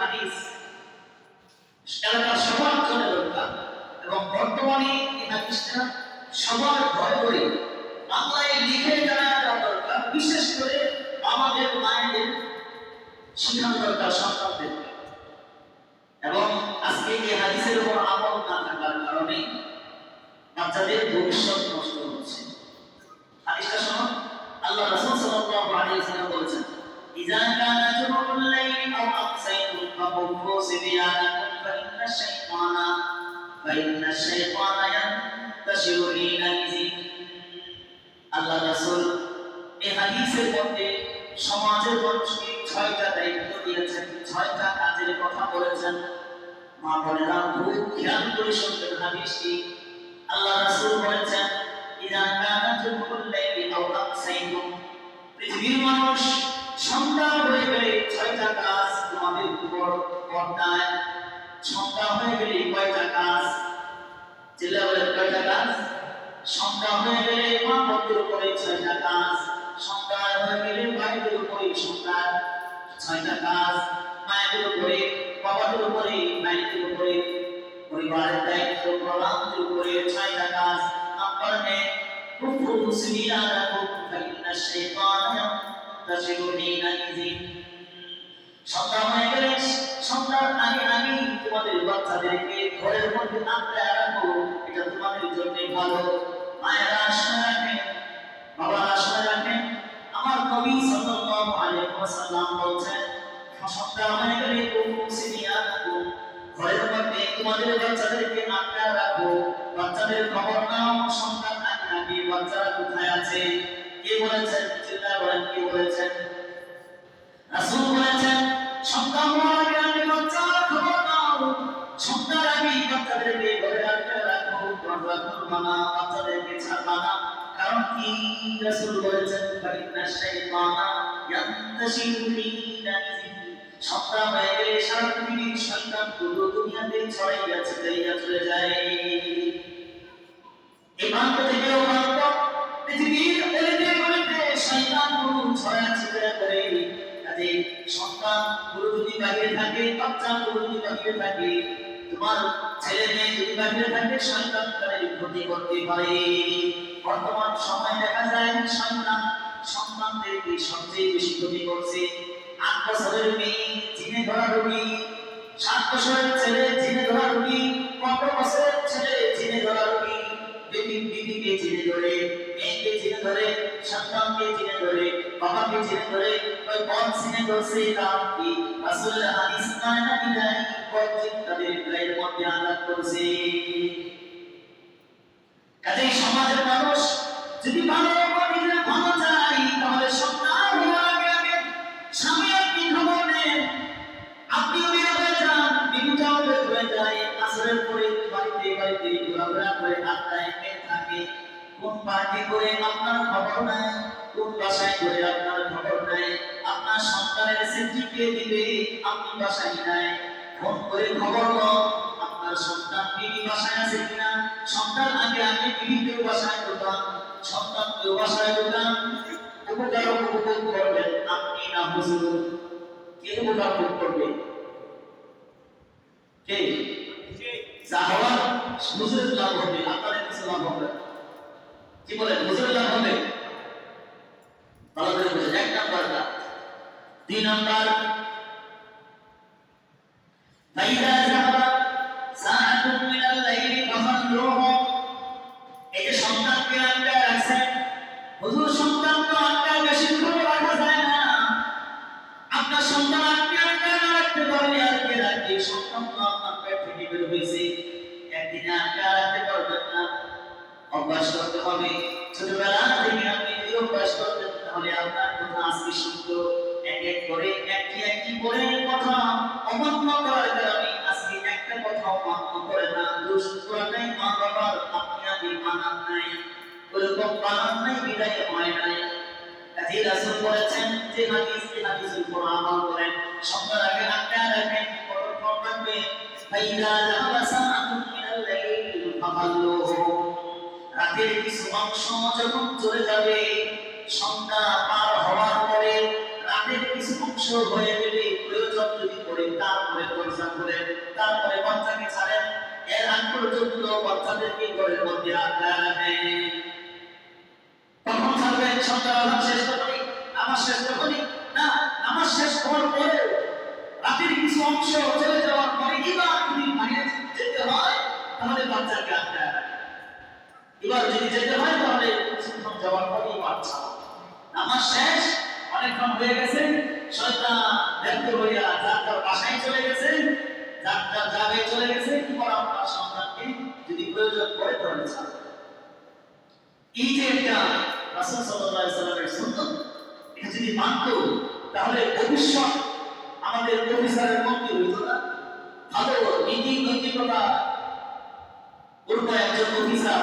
হাদিস। এলাকার সবার জন্য দরকার। এবং বর্তমানে এই হাদিসটা সবার ঘরে ঘরে বাংলায় লিখে জানা দরকার। বিশেষ করে আমাদের মায়েদের শিখানো দরকার সন্তানদের। এবং আজকে এই হাদিসের উপর আমল না থাকার কারণে বাচ্চাদের ভবিষ্যৎ নষ্ট হচ্ছে। হাদিসটা শোনো। আল্লাহ রাসূল সাল্লাল্লাহু আলাইহি ওয়াসাল্লাম বলেছেন ইযা কানা জুমুল লাইলি আও আকসাইতুম ফাকুফু সিবিয়ানাকুম ফাইন্না শাইতানা ফাইন্না শাইতানা ইয়ান্তাশিরু হিনা আল্লাহ রাসূল এই হাদিসের মধ্যে সমাজের মানুষকে ছয়টা দায়িত্ব দিয়েছেন, ছয়টা কাজের কথা বলেছেন। মা বোনেরা খুব খেয়াল করে শুনবেন হাদিসটি। আল্লাহ রাসূল বলেছেন ইযা কানা জুমুল লাইলি আও আকসাইতুম। পৃথিবীর মানুষ সন্ধ্যা হয়ে গেলে ছয়টা কাজ তোমাদের উপর পর্দায় সন্ধ্যা হয়ে গেলে কয়টা কাজ? চিল্লা বলে কয়টা কাজ? সন্ধ্যা হয়ে গেলে মা ভক্তের উপরে ছয়টা কাজ। সন্ধ্যা হয়ে গেলে ভাইদের উপরে সন্ধ্যা ছয়টা কাজ। মায়েদের উপরে, বাবাদের উপরে ভাইদের উপরে, পরিবারের দায়িত্ব, প্রধানদের উপরে ছয়টা কাজ। এক কুফু সিবিয়ানাকুম ফাইন্না শাইতানা ঘরের মধ্যে আঁকড়ে রাখো এটা তোমাদের জন্য ভালো। মায়েরা শুনে রাখেন আমার নবী সাল্লাল্লাহু আলাইহি ওয়াসাল্লাম বলছেন সন্ধ্যা হয়ে গেলে কুফু সিবিয়ানাকুম ঘরের মধ্যে তোমাদের বাচ্চাদেরকে আঁকড়ে রাখো বাচ্চাদের খবর নাও সন্তান আগে বাচ্চারা কোথায় আছে কে বলেছেন? চিন্তা করেন কে বলেছেন? রাসূল বলেছেন আগে আগে বাচ্চার খবর নাও সন্তান আগে বাচ্চাদেরকে ঘরে আটকে রাখো দরজা খুলবা না, বাচ্চাদেরকে ছাড়বা না। কারণ কি রাসূল বলেছেন? ফাইন্না শাইতানা ইয়ান্তাশিরু পৃথিবীর শয়তান গুরু ছড়া ছিটা করে কাজে সন্তান গুরু যদি বাহিরে থাকে বাচ্চা গুরু যদি বাহিরে থাকে তোমার ছেলে মেয়ে যদি বাহিরে থাকে শয়তান তাদের ক্ষতি করতে পারে বর্তমান সময় দেখা যায় সন্তান সন্তানদেরকে সবচেয়ে বেশি ক্ষতি করছে আট বছরের মেয়ে জিনে ধরা রোগী সাত বছরের ছেলে জিনে ধরা রোগী পনেরো বছরের ছেলে জিনে ধরা রোগী বিবি বিবিকে চিনে ধরে মেয়েকে চিনে ধরে সন্তানকে চিনে ধরে, বাবাকে চিনে ধরে, ওই বন চিনে ধরছে নাম কি? আসল হাদিস নয় না বিদায় পথিক তাদের হৃদয়ের মধ্যে আঘাত করছে। কাজেই সমাজের মানুষ যদি ভালো নিজেরা ভালো চাই, তাহলে সন্তান হওয়ার আগে আগে স্বামী আপনি খবর নেন। আপনিও বের হয়ে যান বিবুটাও বের হয়ে যায়, আসরের পরে বাড়িতে বাড়িতে ঘোরাফেরা করে আড্ডায় মেয়ে কোন পার্টি করে আপনার খবর নাই কোন বাসায় করে আপনার খবর নাই আপনার সন্তানের সেফটি কে দিবে আপনি বাসায় নাই? ফোন করে খবর লন আপনার সন্তান বিবি বাসায় আছে কিনা? সন্তান আগে আগে বিবিকেও বাসায় ঢোকান সন্তানকেও বাসায় ঢোকান উপকার উপভোগ করবেন আপনি না হুজুর। কে উপকার ভোগ করবে? কে? যা হওয়ার হুজুরের লাভ হবে আপনাদের কিছু লাভ হবে। কি বলেন হুজুরের হবে। ভালো করে বুঝেন এক নাম্বার দুই নাম্বার। ফাইদা সন্তান তো আটকে আপনার সন্তান আটকে আটকে না সন্তান তো আপনার হয়েছে। একদিনে আটকে রাখতে অভ্যাস করতে হবে। ছোটবেলা থেকে আপনি যদি অভ্যাস করতেন তাহলে আপনার কথা আজকে শুনতো এক এক করে, একটি একটি করে কথা অমান্য করার কারণে আজকে একটা কথাও মান্য করে না। দোষ করাটাই মা বাবার আপনি আগে মানান নাই। ওরকম মানান নাই, বিদায় হয় নাই। কাজী রাসূল বলেছেন যে হাদিস, এই হাদিসের উপর আমল করেন। সন্ধ্যার আগে আটকা রাখেন কতক্ষণ রাখবে ফাইদা যাবা সাআতুন মিনাল লাইল ফাখাল্লুহু রাতের কিছু অংশ যখন চলে যাবে সন্ধ্যা পার হওয়ার পরে রাতের কিছু অংশ হয়ে গেলে প্রয়োজন যদি পড়ে তার খুলেন তারপরে বাচ্চাকে ছাড়েন এর আগ পর্যন্ত বাচ্চাদেরকে ঘরের মধ্যে আটকা রাখেন তখন ছাড়বেন সন্তান আলাপ শেষ করি নামাজ শেষ করি না নামাজ শেষ হওয়ার পরে রাতের কিছু অংশ চলে যাওয়ার পরে এবার যদি বাইরে যেতে হয়, তাহলে বাচ্চাকে রাখেন এবার যদি যেতে হয় তাহলে কিছুক্ষণ যাওয়ার পরেই বাচ্চা নামাজ শেষ অনেকক্ষণ হয়ে গেছে। শয়তান ব্যর্থ হইয়া যাত্রার বাসায় চলে গেছে। যাত্রা জায়গায় চলে গেছে। এবার আপনার সন্তানকে যদি প্রয়োজন পড়ে তাহলে ছাড়বেন এই যে একটা রাসূল আলাইহি সাল্লামের সুন্নাত, এটা যদি মানতো, তাহলে ভবিষ্যৎ আমাদের অফিসারের মধ্যে হইতো না। ভালো নীতি নৈতিকতা করব একজন অফিসার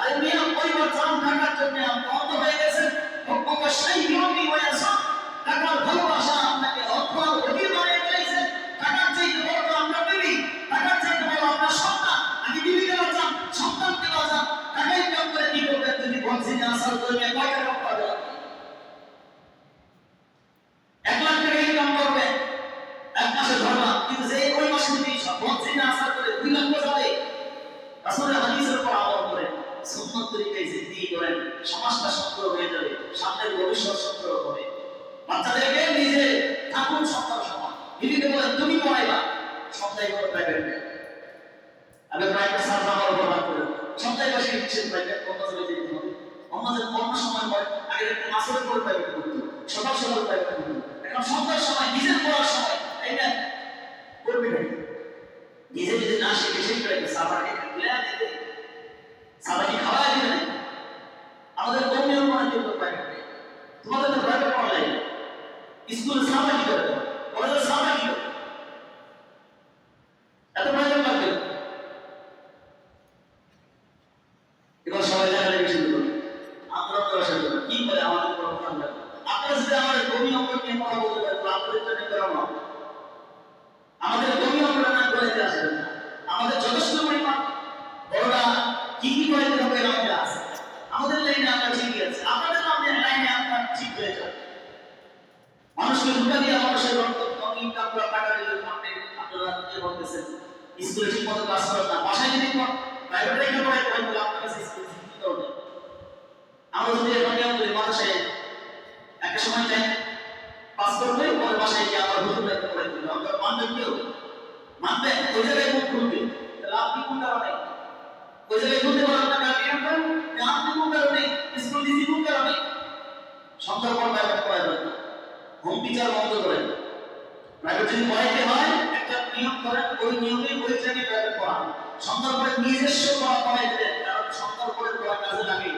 আরে মিয়া ওই চালান থাকার জন্য অন্ধ হয়ে গেছেন ভক্ত সেই নিয়মই হয়ে মাসের পর প্রাইভেট করতো সকাল সকাল প্রাইভেট করতো এখন সন্ধ্যার সময়, নিজের পড়ার সময় এইটা করবে না। নিজে যদি না শিখে শিখবে সাবাকে খাইলে দিতে। সাবাকে খাওয়া দিবে না। আমাদের কোন নিয়ম মানে জন্য প্রাইভেট তোমাদের তো প্রাইভেট পড়া লাগে স্কুলে সাবা কি করে? কলেজে সাবা করে? এত প্রাইভেট লাগবে? স্কুলে ঠিক মতো ক্লাস করেন না। বাসায় যদি প্রাইভেট রেখে পড়াই তাহলে আপনার স্কুল কি করবে আমরা যদি এখন করি মানুষের একটা সময় চাই পাস করবে ওর বাসায় গিয়ে আবার একটা করে দিল আমরা মানবে কেউ? মানবে ওই জায়গায় মুখ খুলবে। তাহলে আপনি কোন কারণে? ওই জায়গায় খুলতে পারেন না আপনি কোন কারণে? স্কুল দিদি কোন কারণে? সন্তান পর প্রাইভেট করাই হোম টিচার বন্ধ করেন প্রাইভেট পড়াইতে হয়, একটা নিয়ম করেন, ওই নিয়মে ওই জায়গায় প্রাইভেট পড়ান। সন্তান পরে নিজস্ব পড়া পড়াই দেন কারণ সন্তান পরে পড়া কাজে লাগে।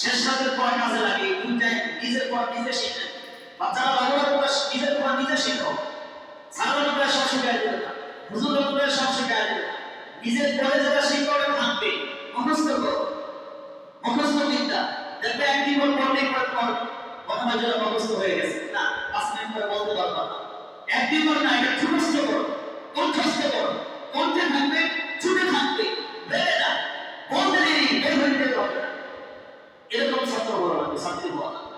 শেষ রাতের পড়া কাজে লাগে দুইটাই নিজের পড়া নিজে শিখেন বাচ্চারা বাংলা পড়া নিজের পড়া নিজে শিখো। সারা পড়া সব শিখাই দেবে হুজুর পড়া সব শিখাই দেবে নিজের পড়ে যেটা শিখবে ওটা থাকবে। মুখস্থ করো। মুখস্থ বিদ্যা। দেখবে একদিন পর পড়তে পর মনে হয় মুখস্থ হয়ে গেছে। না, পাঁচ মিনিট পরে বলতে পারবা না। একদিন পর না, এটা মুখস্থ করো, কণ্ঠস্থ করো। কণ্ঠে থাকবে ছুটে থাকবে, বেড়ে না বলতে দেরি, বের হয়ে যেতে হবে। এরকম ছাত্র হওয়া লাগবে ছাত্রী হওয়া লাগবে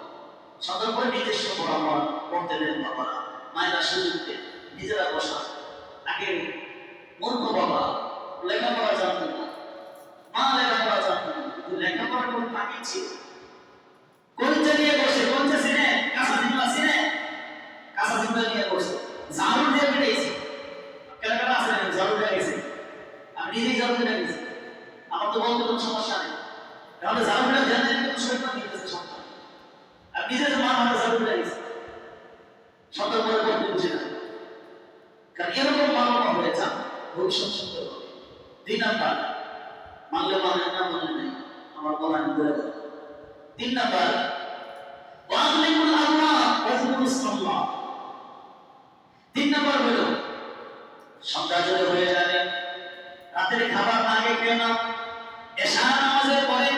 সতর্ক করে নিজস্ব পড়াশোনা করতে দেন বাবারা মায়েরা সুযোগ দেন নিজেরা বসা। আগে মূর্খ বাবা, লেখাপড়া জানতেন না। মা লেখাপড়া জানতেন না। কিন্তু লেখাপড়া কোনো তাকে ছিল কোনটা নিয়ে বসে কোনটা সিনে কাঁচা জিম্মা সিনে। কাঁচা জিম্মা নিয়ে বসে। Sorry. সন্ধ্যা যদি হয়ে যাবে। রাতের খাবার আগে খেয়ে নাও। এশা নামাজের পরে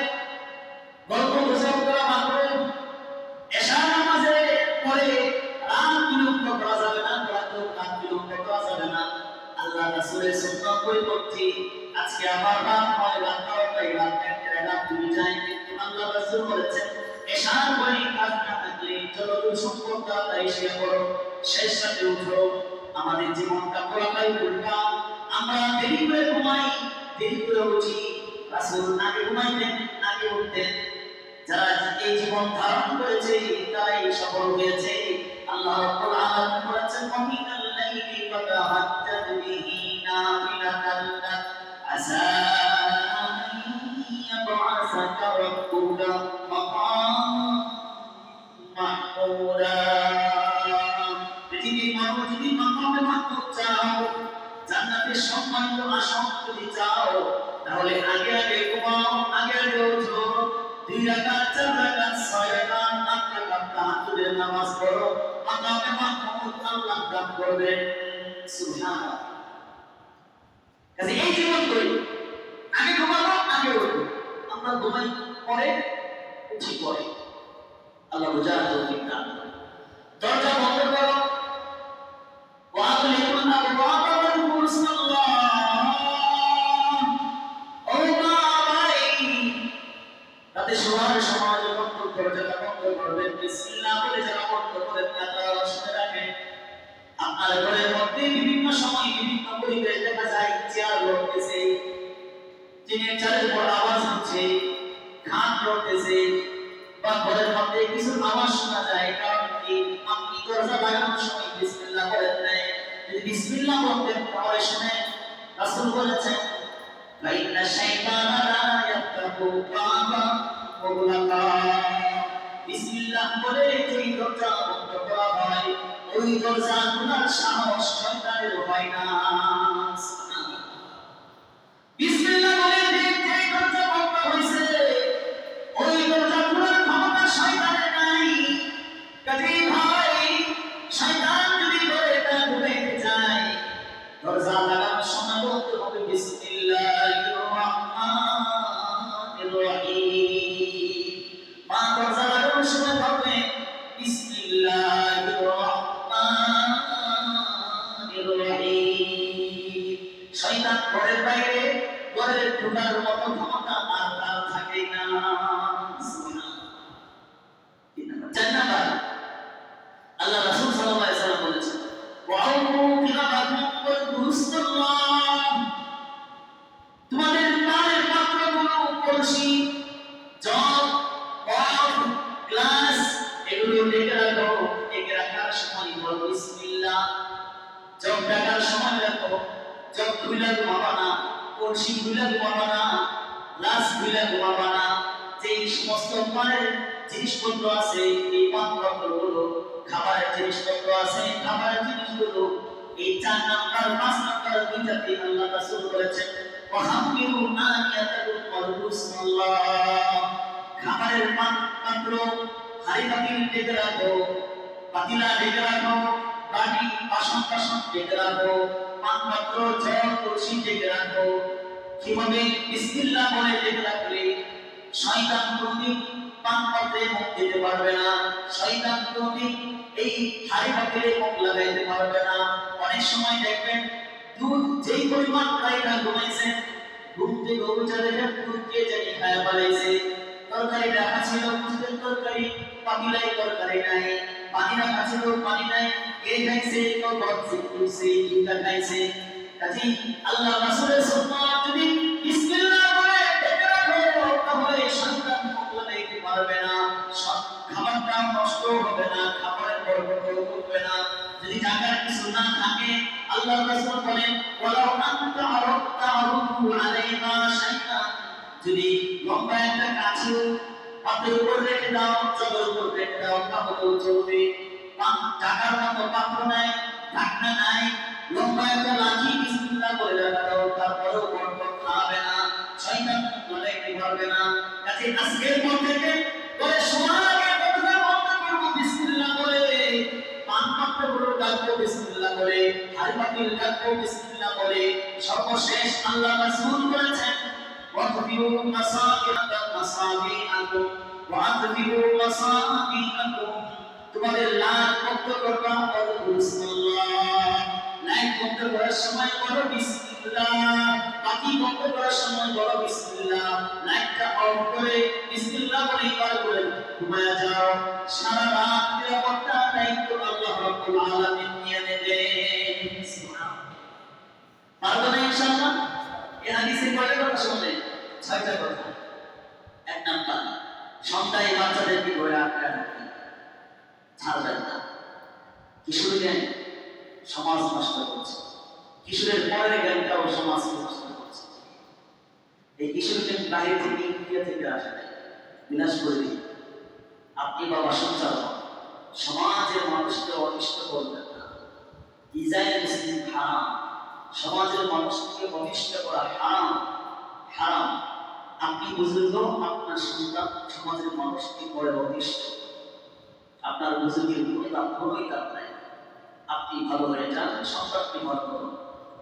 গল্প গুজব করা মাত্র। এশা নামাজের পরে রাত বিলম্ব করা যাবে না, রাত রাত বিলম্ব করা যাবে না। আল্লাহ রাসূলের সুন্নাত পরিপন্থী আজকে আমার রাত হয়, রাত বারোটায় রাত একটায় রাত দুইটায় কিন্তু আল্লাহ রাসূল বলেছেন, এশার পরে কাজ না থাকলে যতদূর সম্ভব তাড়াতাড়ি শুয়ে পড়ো শেষ রাতে উঠো। আমাদের জীবনটা পুরাটাই উল্টা। আমরা দেরি করে ঘুমাই, দেরি করে উঠি। রাসুল আগে ঘুমাইতেন, আগে উঠতেন। যারা এই জীবন ধারণ করেছে, তারাই সফল হয়েছে। আল্লাহ রাব্বুল বলেছেন ওয়ামিনাল সুবহানাল্লাহ কাজে এই জীবন করি, আগে ঘুমাবো, আগে উঠবো। আমরা ঘুমাই পরে, উঠি পরে। আল্লাহ বোঝার তৌফিক দান ওই দরজা খোলার সাহস শয়তানের হয় না। Um, নাম্বার আল্লাহ রাসূল বলেছেন ওয়াহামিরু আনিয়াতাকুম ওয়ারুসুল্লাহ খাবারের পাত্র হাড়ি পাতিল ডেকে রাখো, পাতিলা ডেকে রাখো, বাটি, বাসন টাসন ডেকে রাখো পাত্র জল কলসি ডেকে রাখো। কীভাবে? বিসমিল্লাহ বলে ডেকে রাখলে শয়তান কোনদিন পান পাত্রে মুখ দিতে পারবে না। শয়তান কোনদিন এই হাড়ি পাতিলে মুখ লাগাইতে পারবে না। অনেক সময় দেখবেন দুধ যেই পরিমাণ খাইটা ঘুমাইছে। ঘুম থেকে উঠে দেখেন দুধ কে জানি খায় পালাইছে তরকারি রাখা ছিল বুঝতেন তরকারি, পাতিলাই তরকারি নাই। পানি রাখা ছিল পানি নাই। এ খাইছে? তো বলছে তুলছে দুধটা খাইছে। কাজী আল্লাহ রাসূলের আল্লাহ রাসূল বলেন ওয়ালাউ আনতা আরাদতা আরুদু আলাইহা শাইআ যদি লম্বা একটা কাছেও পাত্রের উপর রেখে দাও জলের উপর রেখে দাও। তাহলেও চলবে টাকার মতো পাত্র নাই, ঢাকনা নাই, লম্বা একটা লাঠি বিসমিল্লাহ বলে রাখা দাও তারপরেও বরকত খাবে না, শয়তান লাগাইতে পারবে না? কাজে আজকের পর থেকে বলে শোনার ডাকবো বিসমিল্লাহ বলে পাতিল ডাকবো বিসমিল্লাহ বলে, সর্বশেষ আল্লাহ রাসূল বলেছেন, ওয়াকফিরু মাসাকিনাকুম মাসাকিনাকুম ওয়াকফিরু মাসাকিনাকুম তোমাদের লাল মুক্ত করবা বলো বিসমিল্লাহ। লাইট মুক্ত করার সময় বলো বিসমিল্লাহ। করার বিসমিল্লাহ। লাইটটা অফ করে বিসমিল্লাহ বলে বার করে ঘুমায়া যাও। সারা রাত নিরাপত্তা দায়িত্ব আল্লাহ রাব্বুল আলামিন নিয়ে নেবে পারবে না ইনশাআল্লাহ? এই হাদিসে কয়টা কথা শুনলেন ছয়টা কথা। এক নাম্বার সন্তান বাচ্চাদেরকে ধরে আটকা রাখি? ছাড়বেন না। কিশোরী সমাজ নষ্ট করছে। কিশোরের পরের জ্ঞানটাও সমাজকে নষ্ট এই কিশোর জ্ঞান বাইরে থেকে ইন্ডিয়া থেকে আসে নাই বিনাশ করে দিন আপনি বাবা সঞ্চালক সমাজের মানুষকে অনিষ্ট করবেন সমাজের মানুষকে অনিষ্ট করা হারাম হারাম। আপনি বুঝলেন তো আপনার সন্তান সমাজের মানুষকে করে অনিষ্ট। আপনার বুঝুগের কোনো দাম কোনোই নাই। আপনি ভালো হয়ে যান, সন্তানকে ভালো করুন।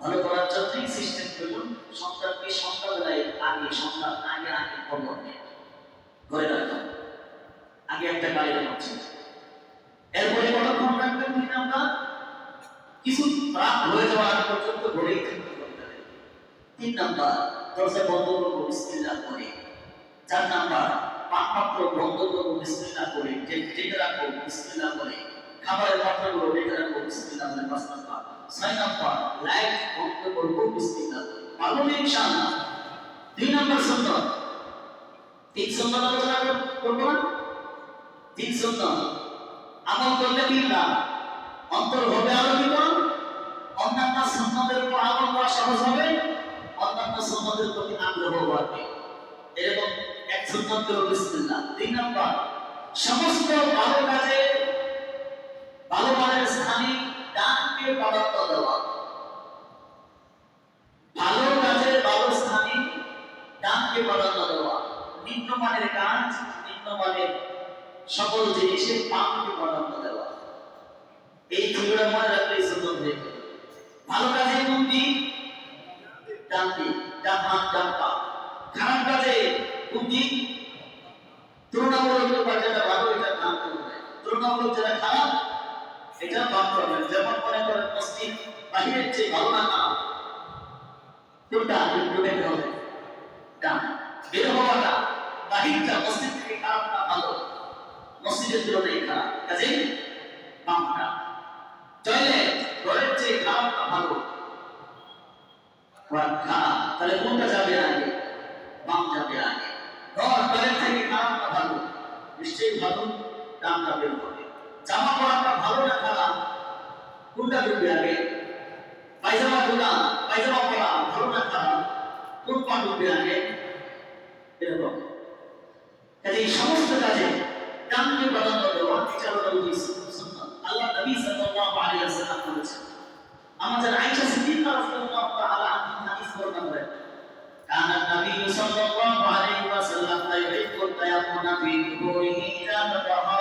ভালো করার জন্যই সিস্টেম করুন সন্তানকে সন্তানবেলায় আগে সন্তান, আগে আগে নেই। ঘরে রাখুন আগে একটা গাড়ি রাখছে এরপরে কতক্ষণ রাখবেন তিন নাম্বার কিছু রাত হয়ে যাওয়ার পর্যন্ত ঘরেই থাকতে হবে তিন নাম্বার দরজা বন্ধ করব করে চার নাম্বার পাকপাত্র বন্ধ করব বিসমিল্লাহ করে ডেকে রাখব করে খাবারের পাত্রগুলো ডেকে রাখব বিসমিল্লাহ করে পাঁচ নাম্বার ছয় নাম্বার লাইট বন্ধ করব বিসমিল্লাহ করে পারব না ইনশাআল্লাহ দুই নাম্বার সুন্নত তিন সুন্নত আলোচনা করব না তিন সুন্নত আমল করলে বিল্লাহ অন্তর হবে আলোকিত অন্যান্য সুন্নতের উপর আমল করা সহজ হবে অন্যান্য সুন্নতের প্রতি আগ্রহ বাড়বে এরকম এক হলো বিসমিল্লাহ তিন নম্বর সমস্ত ভালো কাজে ভালো মানের স্থানে ডানকে প্রাধান্য দেওয়া। ভালো কাজে ভালো স্থানে ডানকে প্রাধান্য দেওয়া। নিম্নমানের কাজ, নিম্নমানের সকল জিনিসের বামকে প্রাধান্য দেওয়া। এই থিওরা মনে রাখলে সুন্দর। হয়ে ভালো কাজে কোন দিক ডান দিক ডান হাত, ডান পা। খারাপ কাজে কোন তুলনামূলক যেটা ভালো, এটা ডান করবে তুলনামূলক যেটা খারাপ এটা বাম করবে যেমন মনে করেন বাহিরের চেয়ে ভালো না খারাপ কোনটা ডুবে হবে? বের হওয়াটা বাহিরটা মসজিদ থেকে খারাপ না ভালো। মসজিদের তুলনায় খারাপ। বামটা চাইলে ঘরের চেয়ে খারাপ না ভালো তাহলে কোনটা যাবে আগে? বাম যাবে আগে। ঘর ঘরের থেকে খারাপ না ভালো। নিশ্চয়ই ভালো দামটা বের হবে। জামা পরাটা ভালো না খারাপ কোনটা ঢুকবে আগে পায়জামা ঢোকা পায়জামা পরা ভালো না খারাপ কোন পা ঢুকবে আগে এরকম কাজে এই সমস্ত কাজে ডানকে প্রাধান্য দেওয়া এটা হলো নবীর সুন্নাত আল্লাহ নবী সাল্লাল্লাহু আলাইহি ওয়াসাল্লাম বলেছেন আমাদের আয়েশা সিদ্দিকা রাদিয়াল্লাহু তাআলা আনহা হাদিস বর্ণনা করেন كان النبي صلى الله عليه وسلم لا يحب التيمم في ظهوره إذا تطهر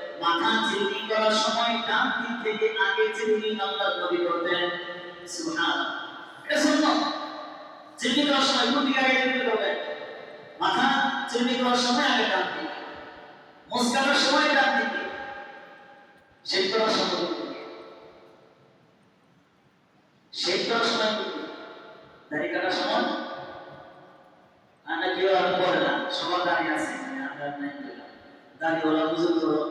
মাথা চিরুনি করার সময় ডান দিক থেকে আগে চিরুনি আল্লাহ নবী করতেন। সুবহানাল্লাহ এটা করার সময় কোন আগে চিরুনি করবেন মাথা চিরুনি করার সময় আগে ডান দিকে। মুস্কানোর সময় ডান দিকে। শেষ করার সময়? শেষ করার সময়? দাড়ি কাটার সময়? আমরা কেউ আর করে না। সবার দাঁড়িয়ে আছে মানে আমরা আর নাই। করলাম।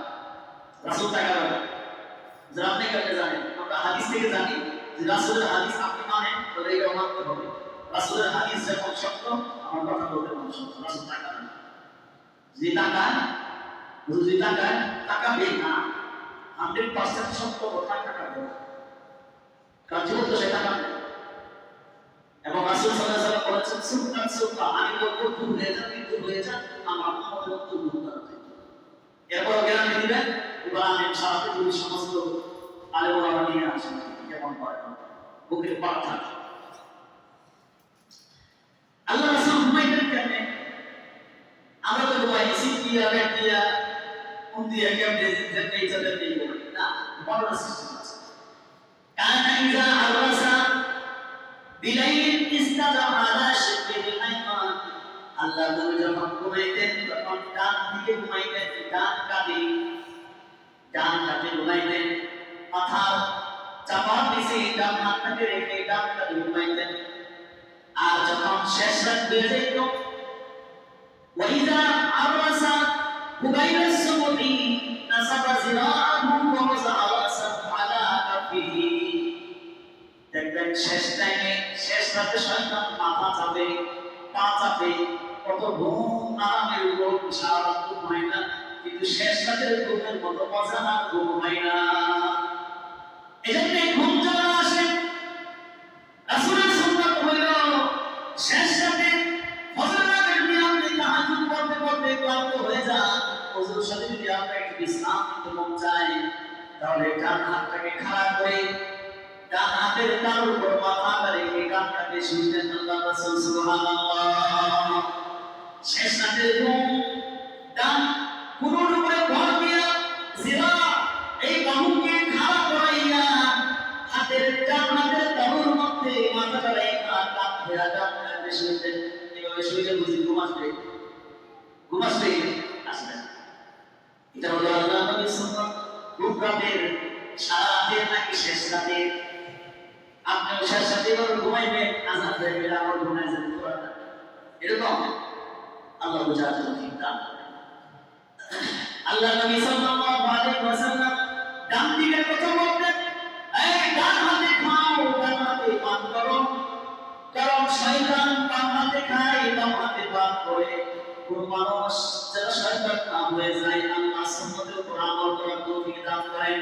রাসূল তাকাবেন না যে আপনি কেমনে জানেন? আমরা হাদিস থেকে জানি যে রাসূলের হাদিস আপনি মানেন, তাহলে এটা মানতে হবে। রাসূলের হাদিস যখন সত্য, আমার কথা বলতে মন সত্য। রাসূল তাকাবেন যে তাকান যদি তাকান তাকাবে না। হান্ড্রেড পার্সেন্ট সত্য কথা তাকাবে জীবন তো সেটা না। এবং রাসূল সাল্লাল্লাহু আলাইহি ওয়াসাল্লাম বলেছেন, সুন্নাত সুন্নাহ আমি বলব দূর হয়ে যান কিন্তু হয়ে যান আমার উম্মতের তো দূর এরপর গ্যারান্টি দিবেন আমি সারাতে যদি সমস্ত আলেম ওলামা নিয়ে আসেন কেমন হয়? বুকের পাড়া আল্লাহ রাসূল ঘুমাইতেন কেমনে আমরা তো ঘুমাই সিট দিয়া ব্যাট দিয়া কোন দিয়া কেমনে যেমনি ইচ্ছা তেমনি না, বড় সিস্টেম আছে কানা ইজা আল্লাহ যখন ঘুমাইতেন, তখন ডান দিকে ঘুমাইতেন, ডান কাঁধে ডান হাতে ঘুমাইতেন মাথার চাপার নিচে ডান হাতটাকে রেখে ডান হাতে ঘুমাইতেন আর যখন শেষ রাত হয়ে যেত ওয়াইদা আবাসা হুবাইরাস সুবতি নাসাবা জিরাআহু ওয়া মাযাআসা আলা কাফিহি দেখবেন শেষ টাইমে শেষ রাতে শয়তান মাথা চাপে পা চাপে কত ঘুম আরামের উপর সারা রাত না কিন্তু শেষ রাতের ঘুমের মতো মজা না ঘুম হয় না। এজন্য ঘুম যখন আসে। রাসূলের সুন্নাত হইল, শেষ রাতে তাহলে ডান হাতটাকে খাড়া করে, ডান হাতের তালুর উপর মাথা রেখে কানটাকে শুনতেন আল্লাহ শেষ রাতের কুনুর উপরে ভর দিয়া এই বাহুকে খাড়া করাইয়া হাতের ডান হাতের তালুর মধ্যে শুনতেন এভাবে শুইলে বুঝি ঘুম আসবে? ঘুম আসবে। এটা হলো আল্লাহ নবীর শেষ রাতের আপনি শেষ রাতে? এভাবে ঘুমাইবেন? ঘুমাই যাবে পুরাটা এরকম। আল্লাহ বুঝার দান করেন। আল্লাহ নবী সাল্লাল্লাহু আলাইহি ওয়াসাল্লাম ডান দিকে কথা বলতেন, এই ডান হাতে খাও, ডান হাতে পান করো। কারণ শয়তান বাম হাতে খায়, বাম হাতে পান করে। কোন মানুষ যারা শয়তান না হয়ে যায়, আল্লাহ সুন্নতের উপর আমল করার তৌফিক দান করেন।